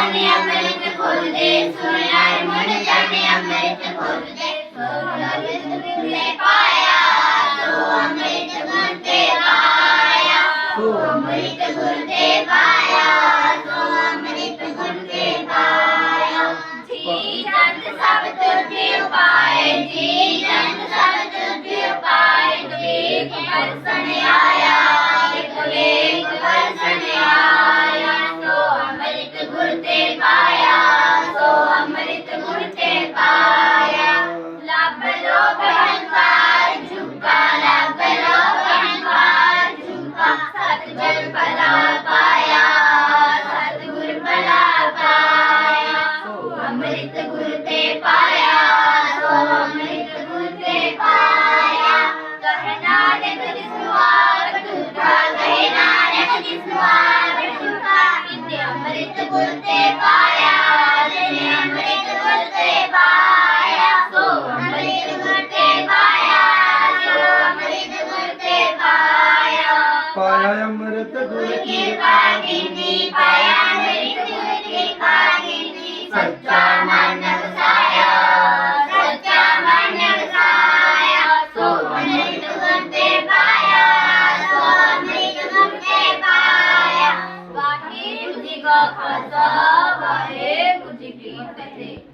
ਜਾਣੇ ਅੰਮ੍ਰਿਤ ਖੋਲ ਦੇ ਸੁਣਾਏ ਮਨ ਜਾਣੇ ਅੰਮ੍ਰਿਤ ਖੋਲ ਦੇ ਅੰਮ੍ਰਿਤ ਮਿਲੇ ਪਾਇਆ ਤੋ ਅੰਮ੍ਰਿਤ ਗੁਰ ਤੇ ਪਾਇਆ ਤੋ ਅੰਮ੍ਰਿਤ ਗੁਰ ਤੇ ਪਾਇਆ ਤੋ ਅੰਮ੍ਰਿਤ ਗੁਰ ਤੇ ਪਾਇਆ। ਜੀ ਜੰਤ ਸਭ ਤੁਝੇ ਉਪਾਏ ਜੀ ਜੰਤ ਸਭ ਤੁਝੇ ਉਪਾਏ ਤੇ ਕਰ ਸਣਿਆ ਪਾਇਆ ਅੰਮ੍ਰਿਤ ਗੁਰ ਕਿਰਪਾ ਕੀਤੀ ਪਾਇਆ ਅੰਮ੍ਰਿਤ ਗੁਰ ਕਿਰਪਾ ਕੀਤੀ ਸੱਚਾ ਮਨ ਵਸਾਇਆ, ਸੱਚਾ ਮਨ ਵਸਾਇਆ। ਸੋ ਅੰਮ੍ਰਿਤ ਗੁਰ ਤੇ ਪਾਇਆ ਸੋ ਅੰਮ੍ਰਿਤ ਗੁਰ ਤੇ ਪਾਇਆ। ਵਾਹਿਗੁਰੂ ਜੀ ਕਾ ਖਾਲਸਾ